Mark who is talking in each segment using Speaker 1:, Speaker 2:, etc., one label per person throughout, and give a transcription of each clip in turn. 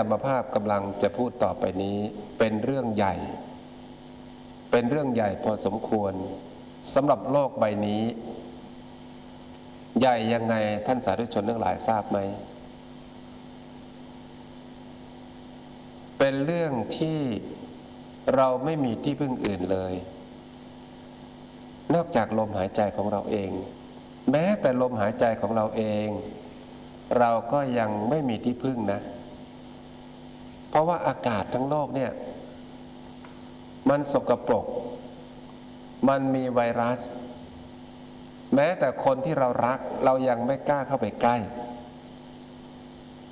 Speaker 1: รื่องที่อาตมภาพกำลังจะพูดต่อไปนี้เป็นเรื่องใหญ่ เป็นเรื่องใหญ่พอสมควรสำหรับโลกใบนี้ ใหญ่ยังไงท่านสาธุชนทั้งหลายทราบไหม เป็นเรื่องที่เราไม่มีที่พึ่งอื่นเลย นอกจากลมหายใจของเราเอง แม้แต่ลมหายใจของเราเอง เราก็ยังไม่มีที่พึ่งนะ เพราะว่าอากาศทั้งโลกเนี่ย มันสกปรก มันมีไวรัส แม้แต่คนที่เรารักเรายังไม่กล้าเข้าไปใกล้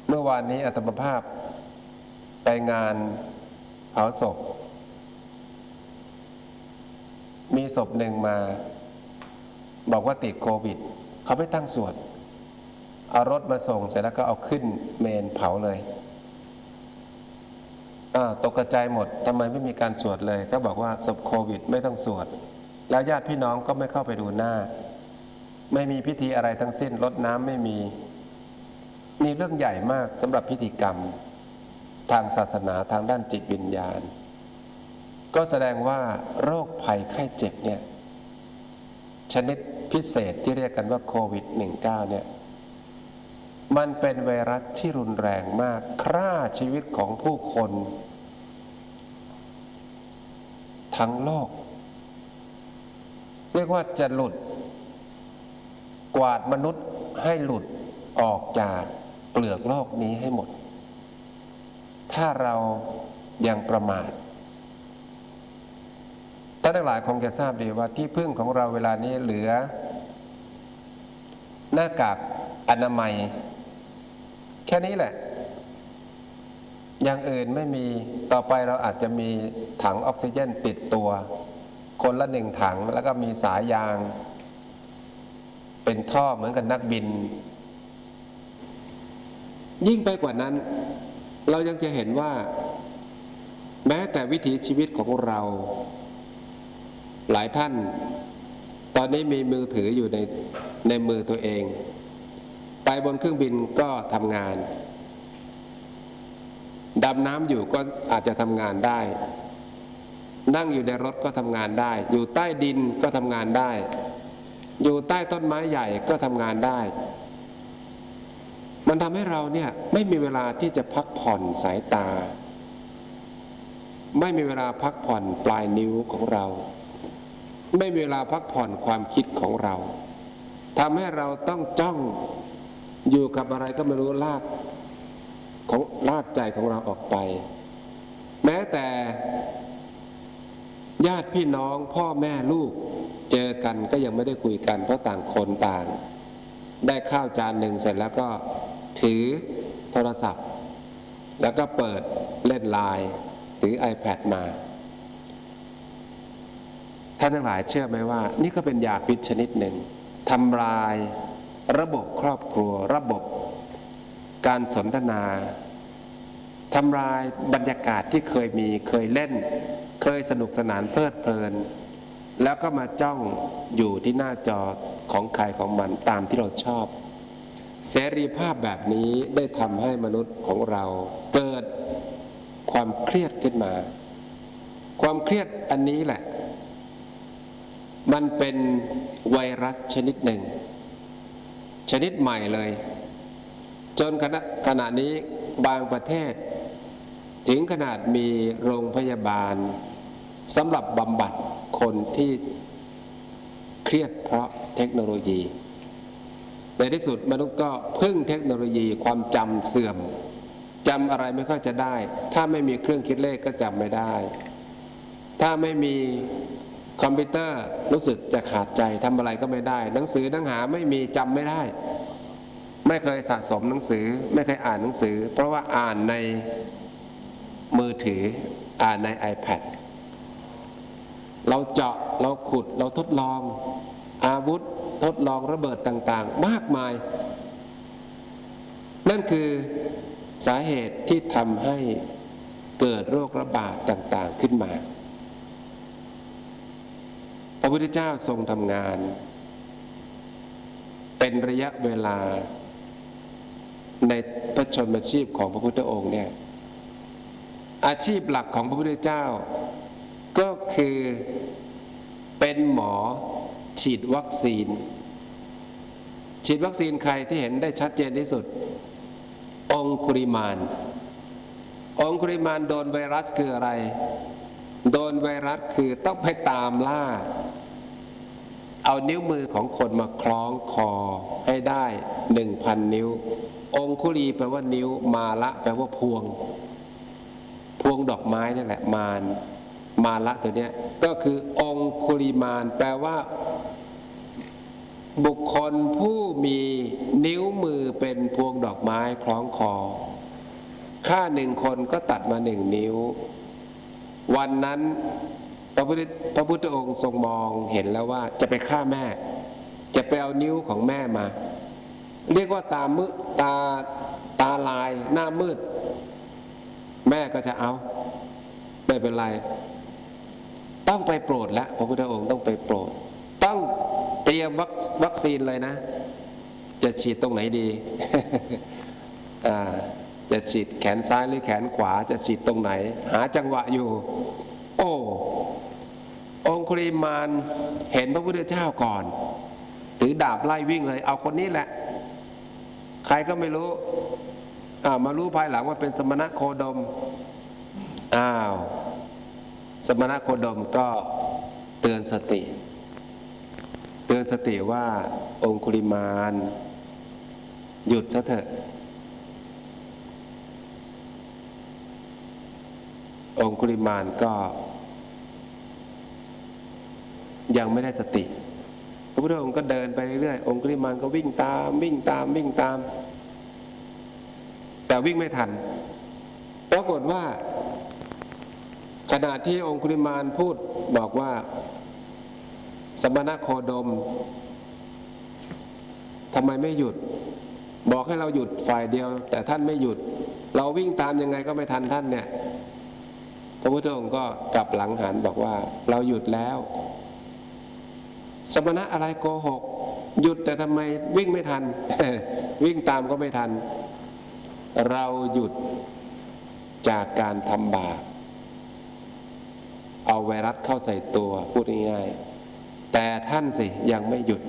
Speaker 1: เมื่อวานนี้อาตมภาพไปงานเผาศพ มีศพหนึ่งมา บอกว่าติดโควิด เขาไม่ตั้งสวดเอารถมาส่งเสร็จแล้วก็เอาขึ้นเมนเผาเลย ตกกระจายหมดทำไมไม่มีการสวดเลย ก็บอกว่าศพโควิดไม่ต้องสวด แล้วญาติพี่น้องก็ไม่เข้าไปดูหน้า ไม่มีพิธีอะไรทั้งสิ้นรดน้ำไม่มี นี่เรื่องใหญ่มากสำหรับพิธีกรรม ทางศาสนาทางด้านจิตวิญญาณ ก็แสดงว่าโรคภัยไข้เจ็บเนี่ยชนิดพิเศษที่เรียกกันว่าโควิด -19 เนี่ย มันเป็นไวรัสที่รุนแรงมากฆ่าชีวิตของผู้คน ทั้งโลก เรียกว่าจะหลุด กวาดมนุษย์ให้หลุดออกจากเปลือกโลกนี้ให้หมด ถ้าเรายังประมาทท่านทั้งหลายคงจะทราบดีว่าที่พึ่งของเราเวลานี้เหลือ หน้ากากอนามัย แค่นี้แหละ อย่างอื่นไม่มีต่อไปเราอาจจะมีถังออกซิเจนติดตัว คนละหนึ่งถังแล้วก็มีสายยาง เป็นท่อเหมือนกับนักบิน ยิ่งไปกว่านั้น เรายังจะเห็นว่า แม้แต่วิถีชีวิตของเรา หลายท่าน ตอนนี้มีมือถืออยู่ในในมือตัวเอง ไปบนเครื่องบินก็ทำงาน ดำน้ำอยู่ก็อาจจะทำงานได้ นั่งอยู่ในรถก็ทำงานได้ อยู่ใต้ดินก็ทำงานได้ อยู่ใต้ต้นไม้ใหญ่ก็ทำงานได้ มันทำให้เราเนี่ยไม่มีเวลาที่จะพักผ่อนสายตา ไม่มีเวลาพักผ่อนปลายนิ้วของเรา ไม่มีเวลาพักผ่อนความคิดของเราทำให้เราต้องจ้อง อยู่กับอะไรก็ไม่รู้ลากของลากใจของเราออกไป แม้แต่ญาติพี่น้องพ่อแม่ลูกเจอกันก็ยังไม่ได้คุยกัน เพราะต่างคนต่าง ได้ข้าวจานหนึ่งเสร็จแล้วก็ถือโทรศัพท์ แล้วก็เปิดเล่นไลน์หรือ iPad มา ท่านทั้งหลายเชื่อไหมว่า นี่ก็เป็นยาพิษชนิดหนึ่งทำลาย ระบบครอบครัว ระบบการสนทนาทำลายบรรยากาศที่เคยมีเคยเล่น เคยสนุกสนานเพลิดเพลิน แล้วก็มาจ้องอยู่ที่หน้าจอของใครของมันตามที่เราชอบ เสรีภาพแบบนี้ได้ทำให้มนุษย์ของเราเกิดความเครียดขึ้นมา ความเครียดอันนี้แหละ มันเป็นไวรัสชนิดหนึ่ง ชนิดใหม่เลย จนขณะขณะนี้บางประเทศ ถึงขนาดมีโรงพยาบาลสำหรับบำบัดคนที่เครียดเพราะเทคโนโลยี ในที่สุดมนุษย์ก็พึ่งเทคโนโลยีความจำเสื่อมจำอะไรไม่ค่อยจะได้ ถ้าไม่มีเครื่องคิดเลขก็จำไม่ได้ ถ้าไม่มี คอมพิวเตอร์รู้สึกจะขาดใจทำอะไรก็ไม่ได้ หนังสือหนังหาไม่มีจำไม่ได้ ไม่เคยสะสมหนังสือ ไม่เคยอ่านหนังสือ เพราะว่าอ่านในมือถืออ่านใน iPad เราเจาะเราขุดเราทดลอง อาวุธทดลองระเบิดต่างๆ มากมาย นั่นคือสาเหตุที่ทำให้เกิดโรคระบาดต่างๆขึ้นมา ระพุทธเจ้าทรงทำงาน เป็นระยะเวลา ในพระชนมชีพของพระพุทธองค์เนี่ยอาชีพหลักของพระพุทธเจ้า ก็คือเป็นหมอฉีดวัคซีน ฉีดวัคซีนใครที่เห็นได้ชัดเจนที่สุด องคุริมาน องคุริมานโดนไวรัสคืออะไร โดนไวรัสคือต้องไปตามล่า เอานิ้วมือของคนมาคล้องคอให้ได้หนึ่งพันนิ้ว องคุลีแปลว่านิ้ว มาละแปลว่าพวง พวงดอกไม้นั่แหละ มารมาละตัวเนี้ย ก็คือองคุลิมานแปลว่า บุคคลผู้มีนิ้วมือเป็นพวงดอกไม้คล้องคอค่าหนึ่งคนก็ตัดมาหนึ่งนิ้ว วันนั้น ระพุทธพระพุทธองค์ทรงมองเห็นแล้วว่าจะไปฆ่าแม่ จะไปเอานิ้วของแม่มา เรียกว่าตามืดตาตาลายหน้ามืด แม่ก็จะเอา ไม่เป็นไร ต้องไปโปรดแล้วพระพุทธองค์ต้องไปโปรด ต้องเตรียมวัควคซีนเลยนะ จะฉีดตรงไหนดีจะฉีดแขนซ้ายหรือแขนขวาจะฉีดตรงไหน หาจังหวะอยู่ โอ้ คุริมานเห็นพระพุทธเจ้าก่อนถือดาบไล่วิ่งเลย เอาคนนี้แหละ ใครก็ไม่รู้ามารู้ภายหลังว่าเป็นสมณะโคดมอ้าว สมณะโคดมก็เตือนสติ เตือนสติว่าองคุลิมานหยุดซะเถอะ องคุลิมานก็ ยังไม่ได้สติ พระพุทธองค์ก็เดินไปเรื่อยๆองคุลิมานก็วิ่งตามวิ่งตามวิ่งตาม แต่วิ่งไม่ทัน ปรากฏว่า ขณะที่องคุลิมานพูดบอกว่า สมณะโคดมทำไมไม่หยุด บอกให้เราหยุดฝ่ายเดียว แต่ท่านไม่หยุด เราวิ่งตามยังไงก็ไม่ทันท่านเนี่ยพระพุทธองค์ก็กลับหลังหันบอกว่า เราหยุดแล้ว สมณะอะไรโกหก หยุดแต่ทำไมวิ่งไม่ทันวิ่งตามก็ไม่ทัน เราหยุดจากการทำบาปเอาไวรัสเข้าใส่ตัวพูดง่ายๆแต่ท่านสิยังไม่หยุด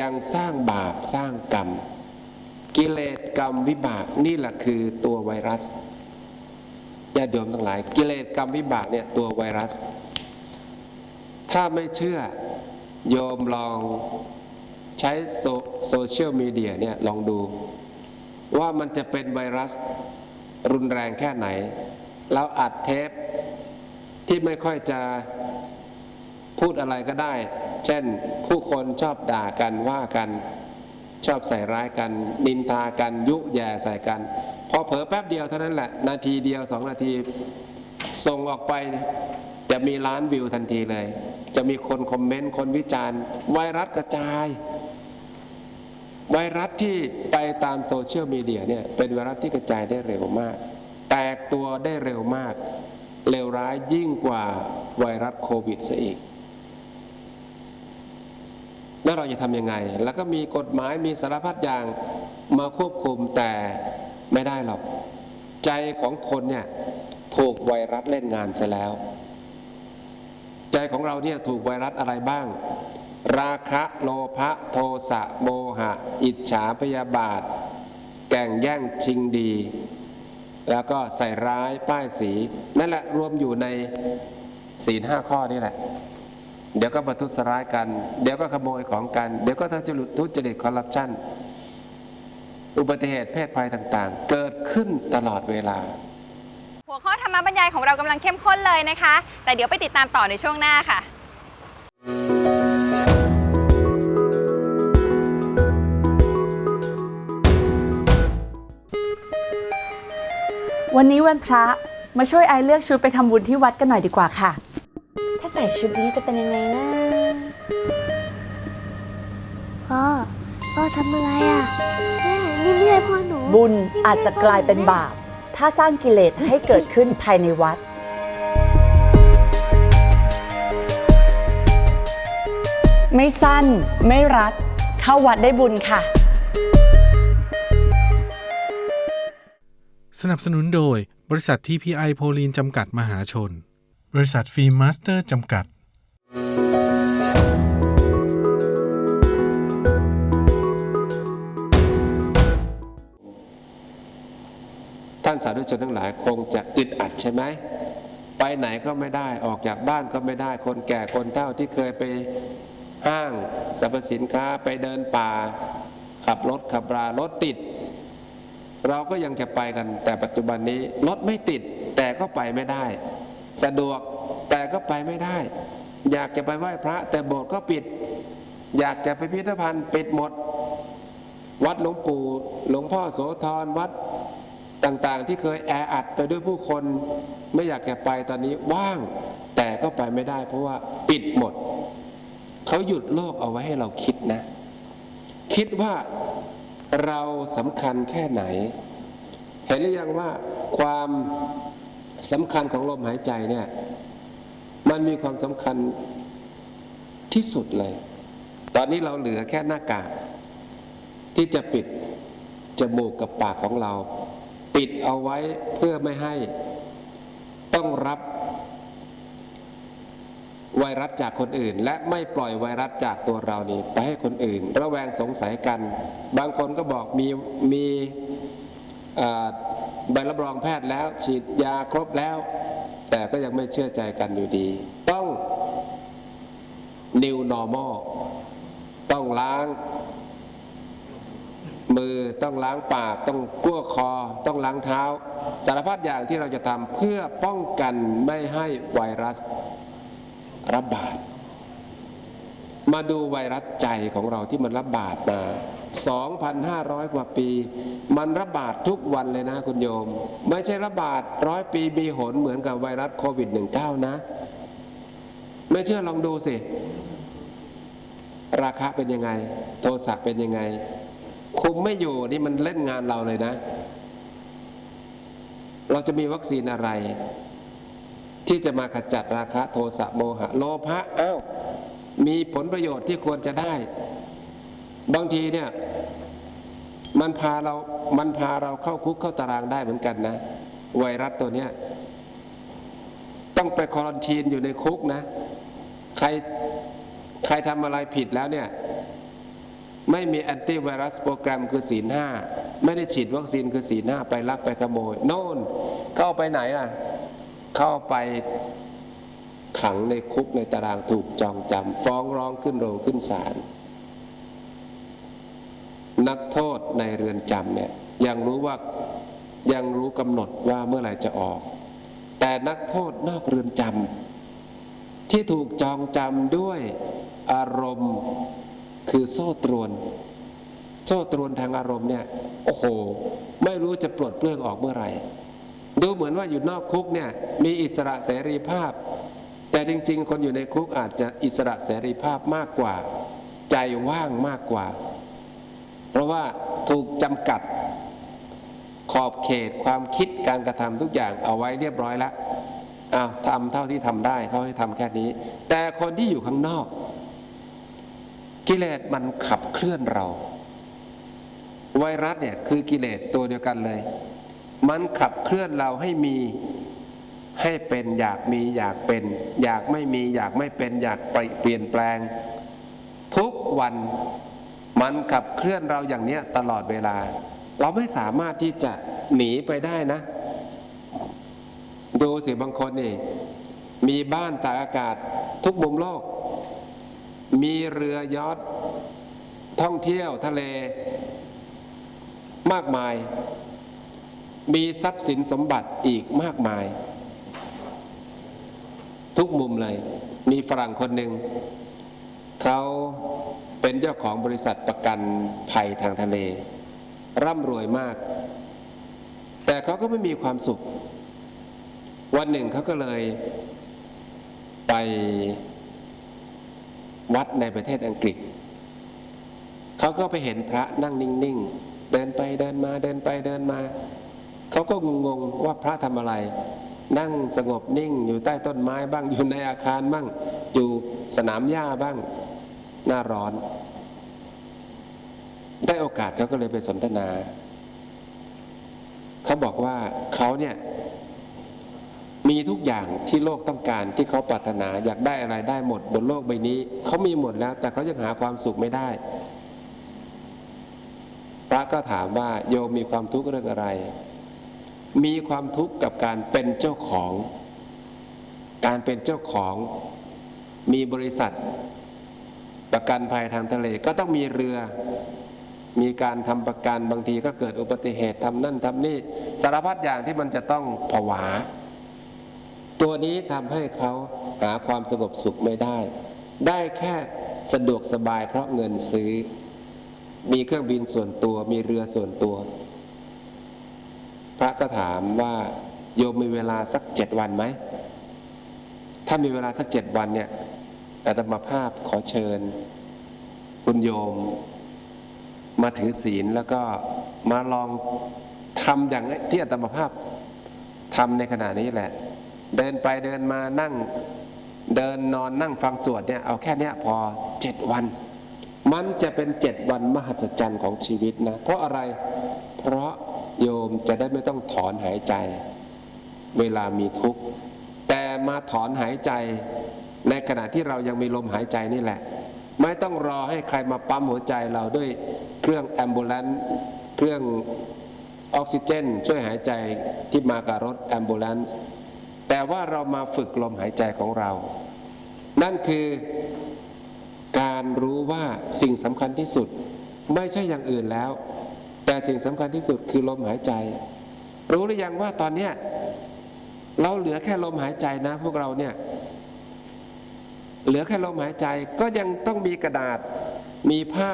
Speaker 1: ยังสร้างบาปสร้างกรรม กิเลสกรรมวิบากนี่แหละคือตัวไวรัสญาติโยมทั้งหลาย กิเลสกรรมวิบากเนี่ยตัวไวรัส ถ้าไม่เชื่อ โยมลองใช้โซโซเชียลมีเดียเนี่ยลองดู ว่ามันจะเป็นไวรัสรุนแรงแค่ไหน เราอัดเทปที่ไม่ค่อยจะพูดอะไรก็ได้ เช่นผู้คนชอบด่ากันว่ากันชอบใส่ร้ายกัน นินทากัน ยุแย่ใส่กัน พอเผลอแป๊บเดียวเท่านั้นแหละ นาทีเดียวสองนาที ส่งออกไป จะมีล้านวิวทันทีเลย จะมีคนคอมเมนต์คนวิจารณ์ ไวรัสกระจาย ไวรัสที่ไปตามโซเชียลมีเดียเนี่ยเป็นไวรัสที่กระจายได้เร็วมาก แตกตัวได้เร็วมากเลวร้ายยิ่งกว่าไวรัสโควิดซะอีก แล้วเราจะทำยังไง แล้วก็มีกฎหมายมีสารพัดอย่างมาควบคุมแต่ไม่ได้หรอก ใจของคนเนี่ยถูกไวรัสเล่นงานซะแล้ว ใจของเราเนี่ยถูกไวรัสอะไรบ้าง ราคะโลภะโทสะโมหะ อิจฉาพยาบาท แก่งแย่งชิงดี แล้วก็ใส่ร้ายป้ายสี นั่นแหละรวมอยู่ในศีลห้าข้อนี่แหละ เดี๋ยวก็ประทุษร้ายกัน เดี๋ยวก็ขโมยของกัน เดี๋ยวก็ทุจริตทุจริตคอร์รัปชันอุบัติเหตุเพศภัยต่างๆ เกิดขึ้นตลอดเวลา
Speaker 2: รรมบรรยายของเรากำลังเข้มข้นเลยนะคะ แต่เดี๋ยวไปติดตามต่อในช่วงหน้าค่ะ
Speaker 3: วันนี้วันพระมาช่วยไอเลือกชุดไปทำบุญที่วัดกันหน่อยดีกว่าค่ะ
Speaker 4: ถ้าใส่ชุดนี้จะเป็นยังไงนะ
Speaker 5: พ่อพ่อทำอะไรอะแม่นี่ไม่ใช่พ่อหนู
Speaker 3: บุญอาจจะกลายเป็นบาป ถ้าสร้างกิเลสให้เกิดขึ้นภายในวัด ไม่สั้นไม่รัด เข้าวัดได้บุญค่ะ
Speaker 6: สนับสนุนโดยบริษัท TPI โพลีนจำกัดมหาชน บริษัทฟิล์มมาสเตอร์จำกัด
Speaker 1: สาธุชนทั้งหลายคงจะอึดอัดใช่ไหมไปไหนก็ไม่ได้ออกจากบ้านก็ไม่ได้ คนแก่คนเฒ่าที่เคยไปห้างสรรพสินค้าไปเดินป่า ขับรถขับรารถติด เราก็ยังจะไปกัน แต่ปัจจุบันนี้รถไม่ติด แต่ก็ไปไม่ได้ สะดวกแต่ก็ไปไม่ได้ อยากจะไปไหว้พระ แต่โบสถ์ก็ปิด อยากจะไปพิพิธภัณฑ์ปิดหมด วัดหลวงปู่หลวงพ่อโสธรวัด ต่างๆ ที่เคยแออัดไปด้วยผู้คนไม่อยากจะไปตอนนี้ว่าง แต่ก็ไปไม่ได้ เพราะว่าปิดหมด เขาหยุดโลกเอาไว้ให้เราคิดนะ คิดว่าเราสำคัญแค่ไหน เห็นหรือยังว่าความสำคัญของลมหายใจเนี่ย มันมีความสำคัญที่สุดเลย ตอนนี้เราเหลือแค่หน้ากากที่จะปิดจมูกกับปากของเรา ปิดเอาไว้เพื่อไม่ให้ต้องรับไวรัสจากคนอื่น และไม่ปล่อยไวรัสจากตัวเรานี่ไปให้คนอื่น ระแวงสงสัยกัน บางคนก็บอกมีมีใบรับรองแพทย์แล้ว ฉีดยาครบแล้ว แต่ก็ยังไม่เชื่อใจกันอยู่ดี ต้อง new normal ต้องล้าง มือต้องล้างปาก ต้องกั้วคอ ต้องล้างเท้า สารพัดอย่างที่เราจะทำเพื่อป้องกันไม่ให้ไวรัสระบาด มาดูไวรัสใจของเราที่มันระบาดมา 2,500 กว่าปี มันระบาดทุกวันเลยนะคุณโยม ไม่ใช่ระบาดร้อยปีมีหนเหมือนกับไวรัสโควิด -19 นะ ไม่เชื่อลองดูสิ ราคาเป็นยังไง โทสะเป็นยังไง คุมไม่อยู่นี่มันเล่นงานเราเลยนะ เราจะมีวัคซีนอะไร ที่จะมาขจัดราคะโทสะโมหะ โลภะอ้าวมีผลประโยชน์ที่ควรจะได้ บางทีเนี่ย มันพาเรา มันพาเราเข้าคุกเข้าตารางได้เหมือนกันนะ ไวรัสตัวเนี้ยต้องไปควอรันทีนอยู่ในคุกนะ ใครใครทำอะไรผิดแล้วเนี่ย ไม่มีแอนตี้ไวรัสโปรแกรมคือศีลห้าไม่ได้ฉีดวัคซีนคือศีลห้าไปลักไปขโมย โน่นเข้าไปไหนล่ะ เข้าไปขังในคุกในตารางถูกจองจำฟ้องร้องขึ้นโรงขึ้นศาลนักโทษในเรือนจำเนี่ยยังรู้ว่ายังรู้กำหนดว่าเมื่อไหร่จะออก แต่นักโทษนอกเรือนจำที่ถูกจองจำด้วยอารมณ์ คือโซ่ตรวน โซ่ตรวนทางอารมณ์เนี่ย โอ้โห ไม่รู้จะปลดเปลื้องออกเมื่อไหร่ ดูเหมือนว่าอยู่นอกคุกเนี่ย มีอิสระเสรีภาพ แต่จริง ๆ คนอยู่ในคุกอาจจะอิสระเสรีภาพมากกว่า ใจว่างมากกว่า เพราะว่าถูกจำกัดขอบเขตความคิดการกระทำทุกอย่างเอาไว้เรียบร้อยแล้วอ้าวทำเท่าที่ทำได้เขาให้ทำแค่นี้ แต่คนที่อยู่ข้างนอก กิเลสมันขับเคลื่อนเรา ไวรัสเนี่ยคือกิเลสตัวเดียวกันเลย มันขับเคลื่อนเราให้มีให้เป็นอยากมีอยากเป็น อยากไม่มีอยากไม่เป็น อยากไปเปลี่ยนแปลง ทุกวันมันขับเคลื่อนเราอย่างเนี้ยตลอดเวลา เราไม่สามารถที่จะหนีไปได้นะ ดูสิบางคนนี่ มีบ้านตากอากาศทุกมุมโลก มีเรือยอทท่องเที่ยวทะเล มากมาย มีทรัพย์สินสมบัติอีกมากมาย ทุกมุมเลย มีฝรั่งคนหนึ่ง เขาเป็นเจ้าของบริษัทประกันภัยทางทะเล ร่ำรวยมาก แต่เขาก็ไม่มีความสุข วันหนึ่งเขาก็เลยไป วัดในประเทศอังกฤษ เขาก็ไปเห็นพระนั่งนิ่งๆ เดินไปเดินมาเดินไปเดินมา เขาก็งงๆว่าพระทำอะไร นั่งสงบนิ่งอยู่ใต้ต้นไม้บ้างอยู่ในอาคารบ้าง อยู่สนามหญ้าบ้าง หน้าร้อน ได้โอกาสเขาก็เลยไปสนทนา เขาบอกว่าเขาเนี่ย มีทุกอย่างที่โลกต้องการที่เขาปรารถนาอยากได้อะไรได้หมดบนโลกใบนี้เขามีหมดแล้ว แต่เขายังหาความสุขไม่ได้ พระก็ถามว่าโยมมีความทุกข์เรื่องอะไร มีความทุกข์กับการเป็นเจ้าของ การเป็นเจ้าของ มีบริษัท ประกันภัยทางทะเลก็ต้องมีเรือมีการทำประกันบางทีก็เกิดอุบัติเหตุทำนั่นทำนี่สารพัดอย่างที่มันจะต้องผวา ตัวนี้ทำให้เขาหาความสงบสุขไม่ได้ ได้แค่สะดวกสบายเพราะเงินซื้อ มีเครื่องบินส่วนตัว มีเรือส่วนตัว พระก็ถามว่าโยมมีเวลาสักเจ็ดวันไหม ถ้ามีเวลาสักเจ็ดวันเนี่ยอาตมาภาพขอเชิญ คุณโยม มาถือศีลแล้วก็มาลองทำอย่างที่อาตมาภาพทำในขณะนี้แหละ เดินไปเดินมานั่งเดินนอนนั่งฟังสวดเนี่ยเอาแค่เนี้ยพอเจ็ดวัน มันจะเป็นเจ็ดวันมหัศจรรย์ของชีวิตนะ เพราะอะไรเพราะโยมจะได้ไม่ต้องถอนหายใจ เวลามีทุกข์แต่มาถอนหายใจ ในขณะที่เรายังมีลมหายใจนี่แหละ ไม่ต้องรอให้ใครมาปั๊มหัวใจเราด้วยเครื่องแอมบูเลนเครื่องออกซิเจน ช่วยหายใจที่มากับรถแอมบูเลน แต่ว่าเรามาฝึกลมหายใจของเรา นั่นคือการรู้ว่าสิ่งสำคัญที่สุดไม่ใช่อย่างอื่นแล้ว แต่สิ่งสำคัญที่สุดคือลมหายใจ รู้หรือยังว่าตอนนี้เราเหลือแค่ลมหายใจนะ พวกเราเนี่ย เหลือแค่ลมหายใจก็ยังต้องมีกระดาษมีผ้า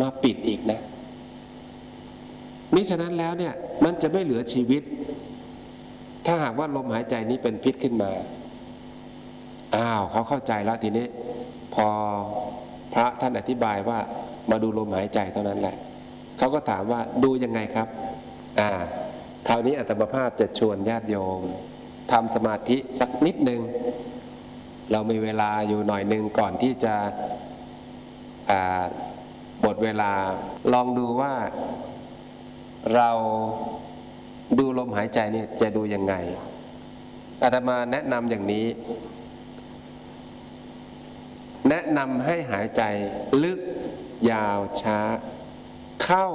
Speaker 1: มาปิดอีกนะมิฉะนั้นแล้วเนี่ยมันจะไม่เหลือชีวิต ถ้าหากว่าลมหายใจนี้เป็นพิษขึ้นมา อ้าวเขาเข้าใจแล้วทีนี้ พอพระท่านอธิบายว่ามาดูลมหายใจเท่านั้นแหละ เขาก็ถามว่าดูยังไงครับ อ่า คราวนี้อาตมาภาพจะชวนญาติโยมทำสมาธิสักนิดหนึ่งเรามีเวลาอยู่หน่อยหนึ่งก่อนที่จะอ่าหมดเวลาลองดูว่าเรา ดูลมหายใจนี่จะดูยังไงอาตมาแนะนำอย่างนี้ แนะนำให้หายใจลึกยาวช้า เข้า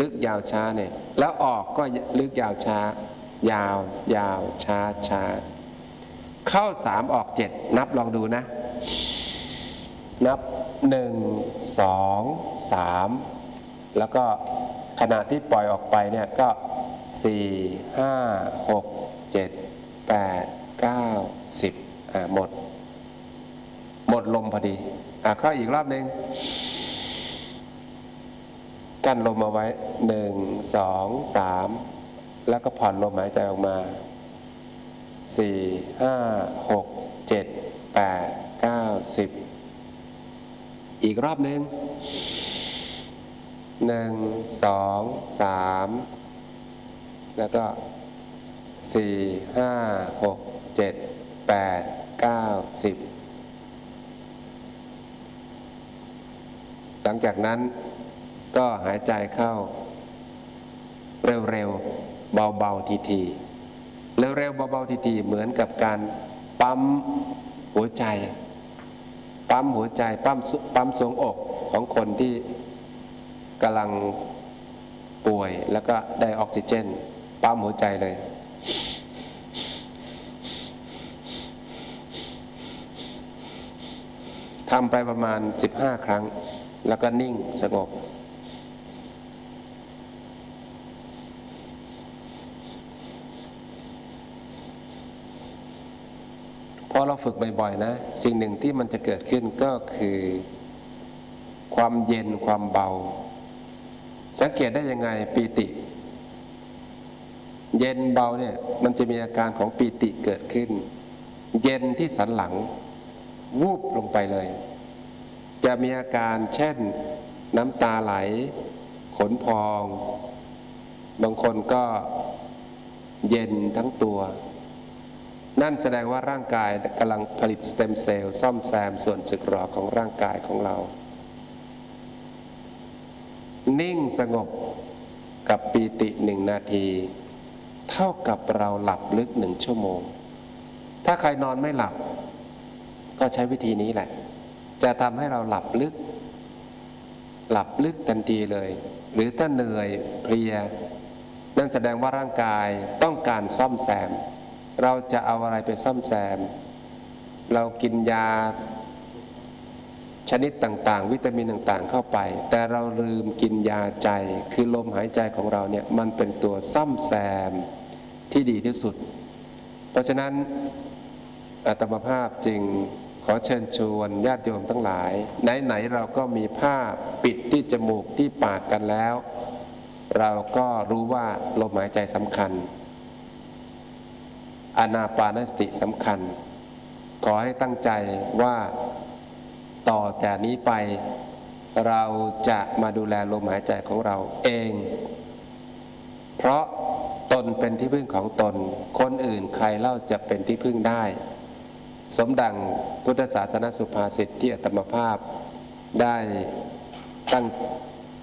Speaker 1: ลึกยาวช้าเนี่ยแล้วออกก็ลึกยาวช้า ยาว ยาวช้าช้าเข้าสามออกเจ็ดนับลองดูนะ นับหนึ่งสองสามแล้วก็ขณะที่ปล่อยออกไปเนี่ยก็ สี่ห้าหกเจ็ดแปดเก้าสิบอ่าหมด หมดลมพอดี อะเข้าอีกรอบหนึ่งกั้นลมเอาไว้หนึ่งสองสามแล้วก็ผ่อนลมหายใจออกมาสี่ห้าหกเจ็ดแปดเก้าสิบอีกรอบหนึ่งหนึ่งสองสาม แล้วก็สี่ห้าหกเจ็ดแปดเก้าสิบหลังจากนั้นก็หายใจเข้า เร็วๆ เบาๆ ทีๆ เร็วๆ เบาๆ ทีๆ เหมือนกับการปั๊มหัวใจ ปั๊มหัวใจ ปั๊มปั๊มสวงอกของคนที่กำลังป่วยแล้วก็ได้ออกซิเจน ปั๊มหัวใจเลย ทำไปประมาณ15ครั้ง แล้วก็นิ่งสงบ พอเราฝึกบ่อยๆนะ สิ่งหนึ่งที่มันจะเกิดขึ้นก็คือ ความเย็นความเบา สังเกตได้ยังไงปีติ เย็นเบาเนี่ยมันจะมีอาการของปีติเกิดขึ้น เย็นที่สันหลัง วูบลงไปเลย จะมีอาการเช่นน้ำตาไหล ขนพอง บางคนก็เย็นทั้งตัว นั่นแสดงว่าร่างกายกำลังผลิตสเต็มเซลล์ซ่อมแซมส่วนสึกหรอของร่างกายของเรา นิ่งสงบกับปีติหนึ่งนาที เท่ากับเราหลับลึกหนึ่งชั่วโมง ถ้าใครนอนไม่หลับ ก็ใช้วิธีนี้แหละ จะทำให้เราหลับลึก หลับลึกทันทีเลย หรือถ้าเหนื่อยเพลีย นั่นแสดงว่าร่างกายต้องการซ่อมแซม เราจะเอาอะไรไปซ่อมแซม เรากินยา ชนิดต่างๆ วิตามินต่างๆเข้าไป แต่เราลืมกินยาใจ คือลมหายใจของเราเนี่ยมันเป็นตัวซ่อมแซมที่ดีที่สุด เพราะฉะนั้นอาตมาภาพจึงขอเชิญชวนญาติโยมทั้งหลาย ไหนๆเราก็มีผ้าปิดที่จมูกที่ปากกันแล้ว เราก็รู้ว่าลมหายใจสำคัญอานาปานสติสำคัญ ขอให้ตั้งใจว่า ต่อจากนี้ไป เราจะมาดูแลลมหายใจของเราเอง เพราะตนเป็นที่พึ่งของตน คนอื่นใครเล่าจะเป็นที่พึ่งได้ สมดังพุทธศาสนสุภาษิตที่อัตมภาพได้ตั้ง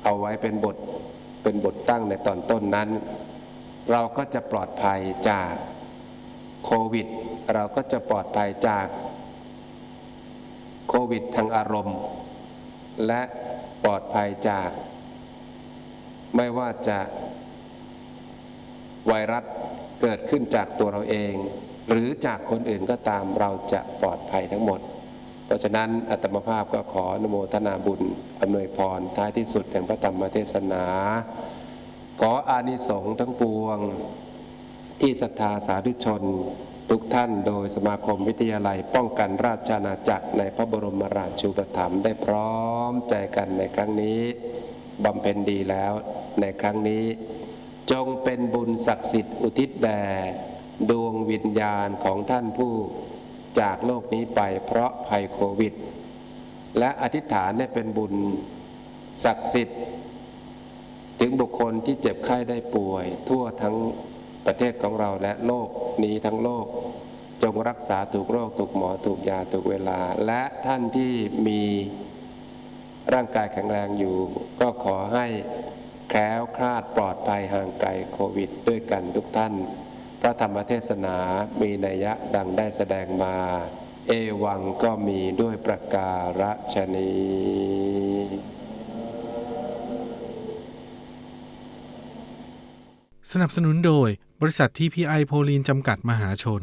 Speaker 1: เอาไว้เป็นบทเป็นบทตั้งในตอนต้นนั้น เราก็จะปลอดภัยจากโควิด เราก็จะปลอดภัยจาก ควิดทางอารมณ์ และปลอดภัยจาก ไม่ว่าจะไวรัสเกิดขึ้นจากตัวเราเอง หรือจากคนอื่นก็ตามเราจะปลอดภัยทั้งหมด เพราะฉะนั้นอัตมภาพก็ขอนโมทนาบุญอำนวยพรท้ายที่สุดแห่งพระธรรมเทศนา ขออานิสงส์ทั้งปวง ที่ศรัทธาสาธุชน ทุกท่านโดยสมาคมวิทยาลัยป้องกันราชอาณาจักรในพระบรมราชูปถัมภ์ได้พร้อมใจกันในครั้งนี้บำเพ็ญดีแล้วในครั้งนี้ จงเป็นบุญศักดิ์สิทธิ์อุทิศแด่ดวงวิญญาณของท่านผู้จากโลกนี้ไปเพราะภัยโควิด และอธิษฐานให้เป็นบุญศักดิ์สิทธิ์ ถึงบุคคลที่เจ็บไข้ได้ป่วยทั่วทั้ง ประเทศของเราและโลกนี้ทั้งโลก จงรักษาถูกโรคถูกหมอถูกยาถูกเวลา และท่านที่มีร่างกายแข็งแรงอยู่ ก็ขอให้แคล้วคลาดปลอดภัยห่างไกลโควิด ด้วยกันทุกท่าน พระธรรมเทศนามีนัยยะดังได้แสดงมา เอวังก็มีด้วยประการฉนี้
Speaker 6: สนับสนุนโดย บริษัทที่พีไอโพลีนจำกัดมหาชน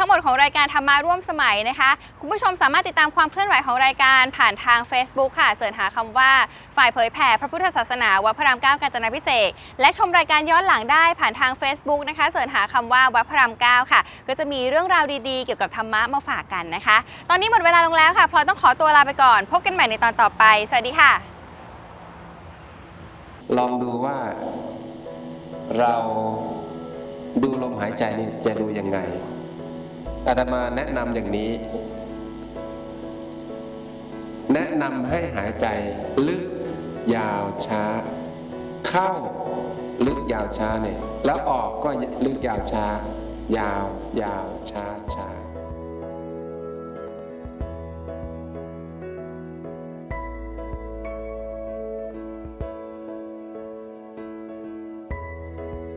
Speaker 2: ทั้งหมดของรายการธรรมาร่วมสมัยนะคะ คุณผู้ชมสามารถติดตามความเคลื่อนไหวของรายการผ่านทาง Facebook ค่ะเสิร์ชหาคำว่า ฝ่ายเผยแผ่พระพุทธศาสนาวัดพระรามเก้ากาญจนาพิเศษกและชมรายการย้อนหลังได้ผ่านทาง Facebook นะคะเสิร์ชหาคำว่าวัดพระรามเก้าค่ะ ก็จะมีเรื่องราวดีๆ เกี่ยวกับธรรมะมาฝากกันนะคะ ตอนนี้หมดเวลาลงแล้วค่ะพลอยต้องขอตัวลาไปก่อน พบกันใหม่ในตอนต่อไป สวัสดีค่ะ
Speaker 1: ลองดูว่าเราดูลมหายใจนี่จะดูยังไง อาตมาแนะนำอย่างนี้ แนะนำให้หายใจลึกยาวช้า เข้าลึกยาวช้าเนี่ยแล้วออกก็ลึกยาวช้า ยาวยาวช้าช้า